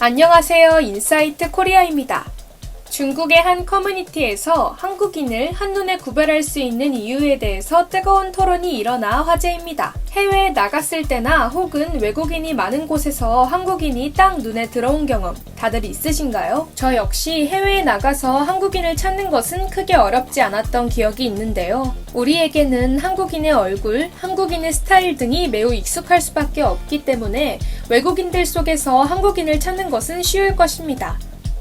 안녕하세요. 인사이트 코리아입니다. 중국의 한 커뮤니티에서 한국인을 한눈에 구별할 수 있는 이유에 대해서 뜨거운 토론이 일어나 화제입니다. 해외에 나갔을 때나 혹은 외국인이 많은 곳에서 한국인이 딱 눈에 들어온 경험 다들 있으신가요? 저 역시 해외에 나가서 한국인을 찾는 것은 크게 어렵지 않았던 기억이 있는데요. 우리에게는 한국인의 얼굴, 한국인의 스타일 등이 매우 익숙할 수밖에 없기 때문에 외국인들 속에서 한국인을 찾는 것은 쉬울 것입니다.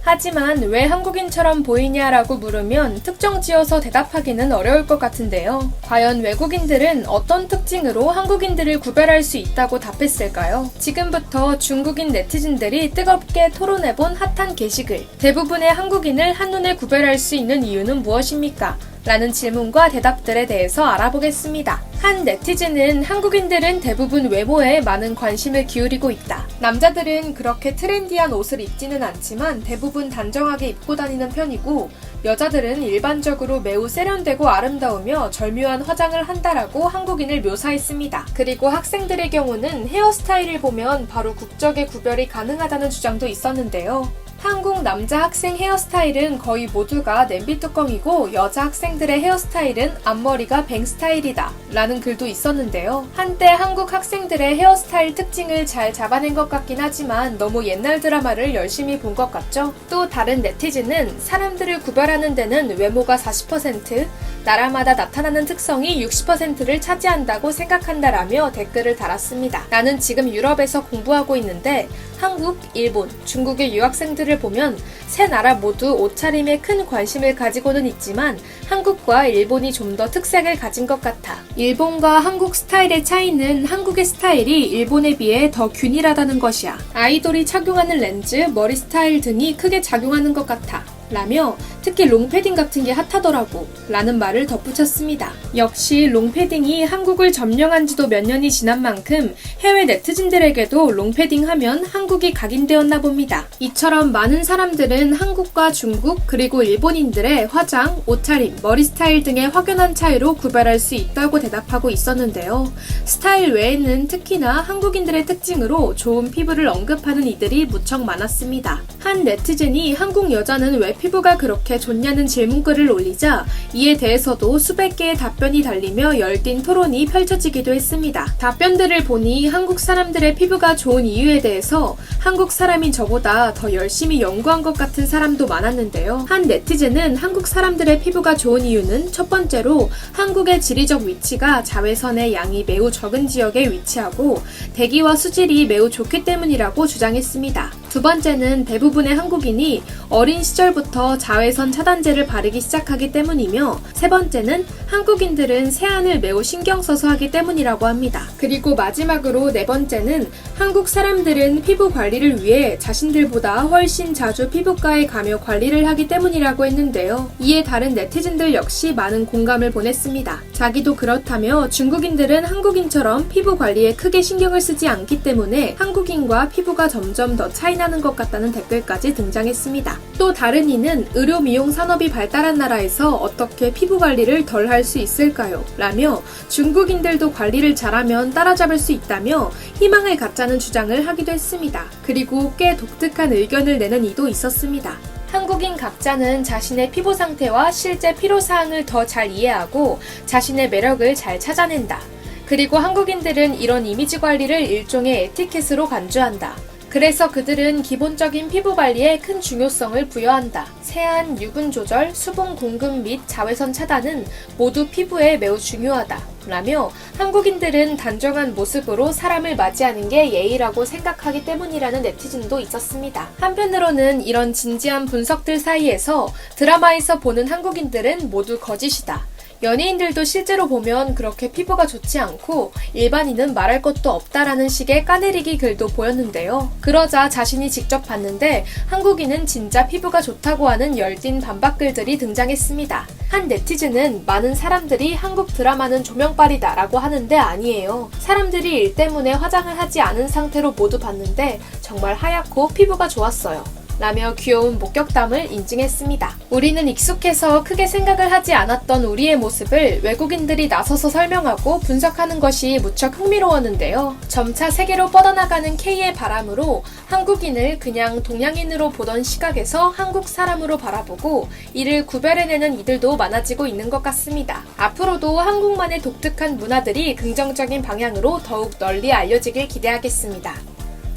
하지만 왜 한국인처럼 보이냐라고 물으면 특정 지어서 대답하기는 어려울 것 같은데요. 과연 외국인들은 어떤 특징으로 한국인들을 구별할 수 있다고 답했을까요? 지금부터 중국인 네티즌들이 뜨겁게 토론해본 핫한 게시글. 대부분의 한국인을 한눈에 구별할 수 있는 이유는 무엇입니까? 라는 질문과 대답들에 대해서 알아보겠습니다. 한 네티즌은 한국인들은 대부분 외모에 많은 관심을 기울이고 있다. 남자들은 그렇게 트렌디한 옷을 입지는 않지만 대부분 단정하게 입고 다니는 편이고 여자들은 일반적으로 매우 세련되고 아름다우며 절묘한 화장을 한다라고 한국인을 묘사했습니다. 그리고 학생들의 경우는 헤어스타일을 보면 바로 국적의 구별이 가능하다는 주장도 있었는데요. 한국 남자 학생 헤어스타일은 거의 모두가 냄비 뚜껑이고 여자 학생들의 헤어스타일은 앞머리가 뱅 스타일이다 라는 글도 있었는데요. 한때 한국 학생들의 헤어스타일 특징을 잘 잡아낸 것 같긴 하지만 너무 옛날 드라마를 열심히 본 것 같죠? 또 다른 네티즌은 사람들을 구별하는 데는 외모가 40%, 나라마다 나타나는 특성이 60%를 차지한다고 생각한다라며 댓글을 달았습니다. 나는 지금 유럽에서 공부하고 있는데 한국, 일본, 중국의 유학생들을 보면 세 나라 모두 옷차림에 큰 관심을 가지고는 있지만 한국과 일본이 좀 더 특색을 가진 것 같아. 일본과 한국 스타일의 차이는 한국의 스타일이 일본에 비해 더 균일하다는 것이야. 아이돌이 착용하는 렌즈, 머리 스타일 등이 크게 작용하는 것 같아. 라며 특히 롱패딩 같은 게 핫하더라고 라는 말을 덧붙였습니다. 역시 롱패딩이 한국을 점령한 지도 몇 년이 지난 만큼 해외 네티즌들에게도 롱패딩 하면 한국이 각인되었나 봅니다. 이처럼 많은 사람들은 한국과 중국 그리고 일본인들의 화장, 옷차림, 머리 스타일 등의 확연한 차이로 구별할 수 있다고 대답하고 있었는데요. 스타일 외에는 특히나 한국인들의 특징으로 좋은 피부를 언급하는 이들이 무척 많았습니다. 한 네티즌이 한국 여자는 왜 피부가 그렇게 좋냐는 질문글을 올리자 이에 대해서도 수백 개의 답변이 달리며 열띤 토론이 펼쳐지기도 했습니다. 답변들을 보니 한국 사람들의 피부가 좋은 이유에 대해서 한국 사람인 저보다 더 열심히 연구한 것 같은 사람도 많았는데요. 한 네티즌은 한국 사람들의 피부가 좋은 이유는 첫 번째로 한국의 지리적 위치가 자외선의 양이 매우 적은 지역에 위치하고 대기와 수질이 매우 좋기 때문이라고 주장했습니다. 두 번째는 대부분의 한국인이 어린 시절부터 자외선 차단제를 바르기 시작하기 때문이며 세 번째는 한국인들은 세안을 매우 신경 써서 하기 때문이라고 합니다. 그리고 마지막으로 네 번째는 한국 사람들은 피부 관리를 위해 자신들보다 훨씬 자주 피부과에 가며 관리를 하기 때문이라고 했는데요. 이에 다른 네티즌들 역시 많은 공감을 보냈습니다. 자기도 그렇다며 중국인들은 한국인처럼 피부 관리에 크게 신경을 쓰지 않기 때문에 한국인과 피부가 점점 더 차이 나는 것 같다는 댓글까지 등장했습니다. 또 다른 이는 의료 미용 산업이 발달한 나라에서 어떻게 피부 관리를 덜 할 수 있을까요? 라며 중국인들도 관리를 잘하면 따라잡을 수 있다며 희망을 갖자는 주장을 하기도 했습니다. 그리고 꽤 독특한 의견을 내는 이도 있었습니다. 한국인 각자는 자신의 피부 상태와 실제 피로사항을 더 잘 이해하고 자신의 매력을 잘 찾아낸다. 그리고 한국인들은 이런 이미지 관리를 일종의 에티켓으로 간주한다. 그래서 그들은 기본적인 피부 관리에 큰 중요성을 부여한다. 세안, 유분 조절, 수분 공급 및 자외선 차단은 모두 피부에 매우 중요하다. 라며 한국인들은 단정한 모습으로 사람을 맞이하는 게 예의라고 생각하기 때문이라는 네티즌도 있었습니다. 한편으로는 이런 진지한 분석들 사이에서 드라마에서 보는 한국인들은 모두 거짓이다. 연예인들도 실제로 보면 그렇게 피부가 좋지 않고 일반인은 말할 것도 없다라는 식의 까내리기 글도 보였는데요. 그러자 자신이 직접 봤는데 한국인은 진짜 피부가 좋다고 하는 열띤 반박글들이 등장했습니다. 한 네티즌은 많은 사람들이 한국 드라마는 조명빨이다 라고 하는데 아니에요. 사람들이 일 때문에 화장을 하지 않은 상태로 모두 봤는데 정말 하얗고 피부가 좋았어요. 라며 귀여운 목격담을 인증했습니다. 우리는 익숙해서 크게 생각을 하지 않았던 우리의 모습을 외국인들이 나서서 설명하고 분석하는 것이 무척 흥미로웠는데요. 점차 세계로 뻗어나가는 K의 바람으로 한국인을 그냥 동양인으로 보던 시각에서 한국 사람으로 바라보고 이를 구별해내는 이들도 많아지고 있는 것 같습니다. 앞으로도 한국만의 독특한 문화들이 긍정적인 방향으로 더욱 널리 알려지길 기대하겠습니다.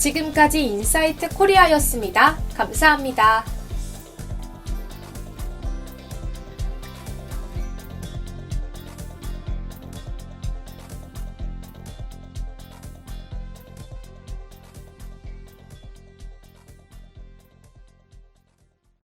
지금까지 인사이트 코리아였습니다. 감사합니다.